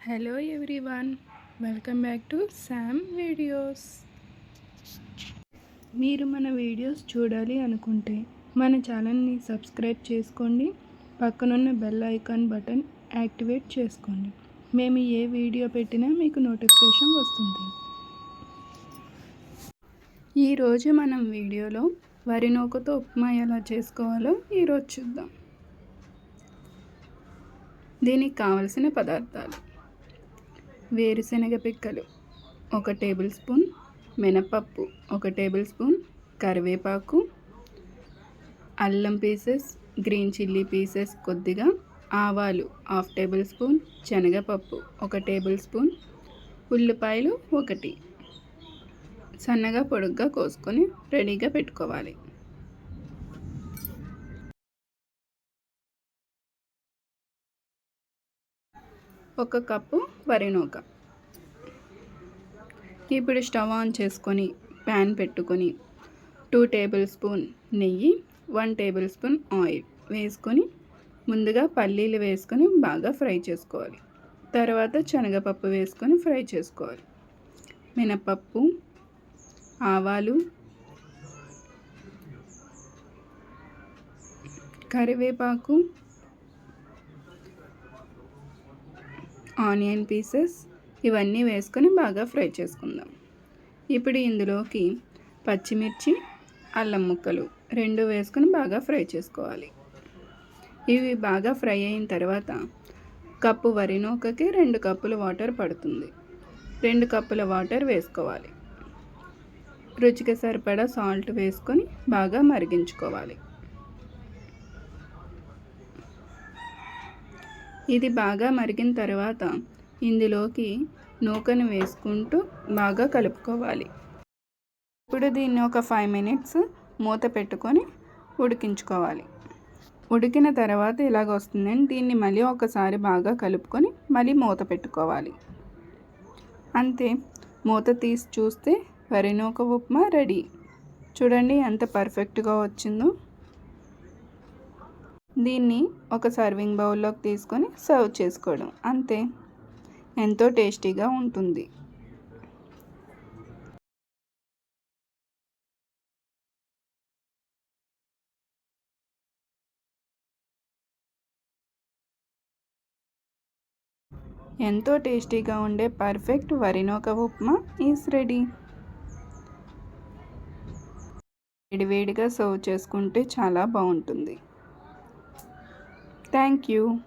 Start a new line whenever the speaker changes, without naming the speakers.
Hello everyone welcome back to Sam videos మీరు మన videos చూడాలి అనుకుంటే మన ఛానల్ని సబ్స్క్రైబ్ చేసుకోండి. పక్కనున్న బెల్ ఐకాన్ బటన్ యాక్టివేట్ చేసుకోండి. మేము ఏ వీడియో పెట్టినా మీకు నోటిఫికేషన్ వస్తుంది. ఈరోజు మనం వీడియోలో వరి నూకతో ఉప్మా ఎలా చేసుకోవాలో ఈరోజు చూద్దాం. దీనికి కావలసిన పదార్థాలు. వేరుశనగ పిక్కలు ఒక టేబుల్ స్పూన్ మినపప్పు ఒక టేబుల్ స్పూన్ కరివేపాకు అల్లం పీసెస్ గ్రీన్ చిల్లీ పీసెస్ కొద్దిగా ఆవాలు హాఫ్ టేబుల్ స్పూన్ శనగపప్పు ఒక టేబుల్ స్పూన్ ఉల్లిపాయలు ఒకటి. సన్నగా పొడుగ్గా కోసుకొని రెడీగా పెట్టుకోవాలి. ఒక కప్పు వరి నూక ఇప్పుడు స్టవ్ ఆన్ చేసుకొని ప్యాన్ పెట్టుకొని టూ టేబుల్ స్పూన్ నెయ్యి వన్ టేబుల్ స్పూన్ ఆయిల్ వేసుకొని ముందుగా పల్లీలు వేసుకొని బాగా ఫ్రై చేసుకోవాలి. తర్వాత శనగపప్పు వేసుకొని ఫ్రై చేసుకోవాలి. మినపప్పు ఆవాలు కరివేపాకు ఆనియన్ పీసెస్ ఇవన్నీ వేసుకొని బాగా ఫ్రై చేసుకుందాం. ఇప్పుడు ఇందులోకి పచ్చిమిర్చి అల్లం ముక్కలు రెండు వేసుకొని బాగా ఫ్రై చేసుకోవాలి. ఇవి బాగా ఫ్రై అయిన తర్వాత కప్పు వరి నూకకి రెండు కప్పుల వాటర్ పడుతుంది. రెండు కప్పుల వాటర్ వేసుకోవాలి. రుచికి సరిపడా సాల్ట్ వేసుకొని బాగా మరిగించుకోవాలి. ఇది బాగా మరిగిన తర్వాత ఇందులోకి నూకను వేసుకుంటూ బాగా కలుపుకోవాలి. ఇప్పుడు దీన్ని ఒక ఫైవ్ మినిట్స్ మూత పెట్టుకొని ఉడికించుకోవాలి. ఉడికిన తర్వాత ఇలాగ వస్తుందని దీన్ని మళ్ళీ ఒకసారి బాగా కలుపుకొని మళ్ళీ మూత పెట్టుకోవాలి. అంతే మూత తీసి చూస్తే వరి నూక ఉప్మా రెడీ. చూడండి ఎంత పర్ఫెక్ట్గా వచ్చిందో. దీన్ని ఒక సర్వింగ్ బౌల్లోకి తీసుకొని సర్వ్ చేసుకోవడం. అంతే. ఎంతో టేస్టీగా ఉంటుంది. ఎంతో టేస్టీగా ఉండే పర్ఫెక్ట్ వరినోక ఉప్మా ఈస్ రెడీ. వేడివేడిగా సర్వ్ చేసుకుంటే చాలా బాగుంటుంది. Thank you.